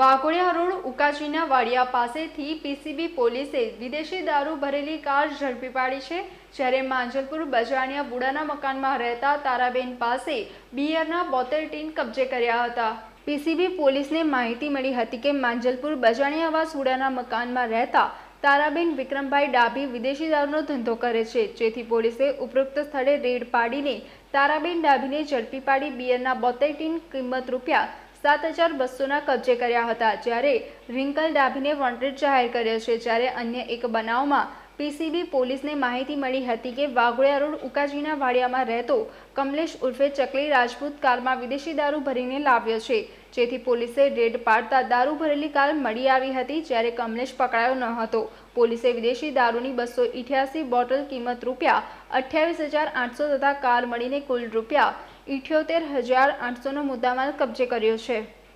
Waghodia road ઉકાજીના Vadiya પાસેથી PCB પોલીસે વિદેશી દારૂ ભરેલી કાર ઝડપી પાડી છે, જ્યારે માંજલપુર બજાણિયા બુડાના મકાનમાં રહેતા તારાબેન પાસે બિયરના બોતેર ટીન કબજે કર્યા હતા. પીસીબી પોલીસને માહિતી મળી હતી કે માંજલપુર બજાણિયા સુડાના મકાનમાં રહેતા તારાબેન વિક્રમભાઈ ડાભી વિદેશી દારૂનો ધંધો કરે છે, જેથી પોલીસે ઉપરોક્ત સ્થળે રેડ પાડીને તારાબેન ડાભીને ઝડપી પાડી બિયરના બોતેર ટીન કિંમત રૂપિયા સાત હજાર બસોના કબજે કર્યા હતા, જ્યારે રિંકલ ડાભીને વોન્ટેડ જાહેર કર્યો છે, જ્યારે અન્ય એક બનાવમાં પીસીબી પોલીસને માહિતી મળી હતી કે વાઘોડિયા રોડ ઉકાજીના વાડિયામાં રહેતો કમલેશ ઉર્ફે ચકલી રાજપૂત કારમાં વિદેશી દારૂ ભરીને લાવ્યો છે. જેથી પોલીસે રેડ પાડતા દારૂ ભરેલી કાર મળી આવી હતી, જ્યારે કમલેશ પકડાયો ન હતો. પોલીસે વિદેશી દારૂની બસો ઇઠ્યાસી બોટલ કિંમત રૂપિયા અઠ્યાવીસ હજાર આઠસો તથા કાર મળીને કુલ રૂપિયા ઇઠ્યોતેર હજાર આઠસોનો મુદ્દામાલ કબજે કર્યો છે.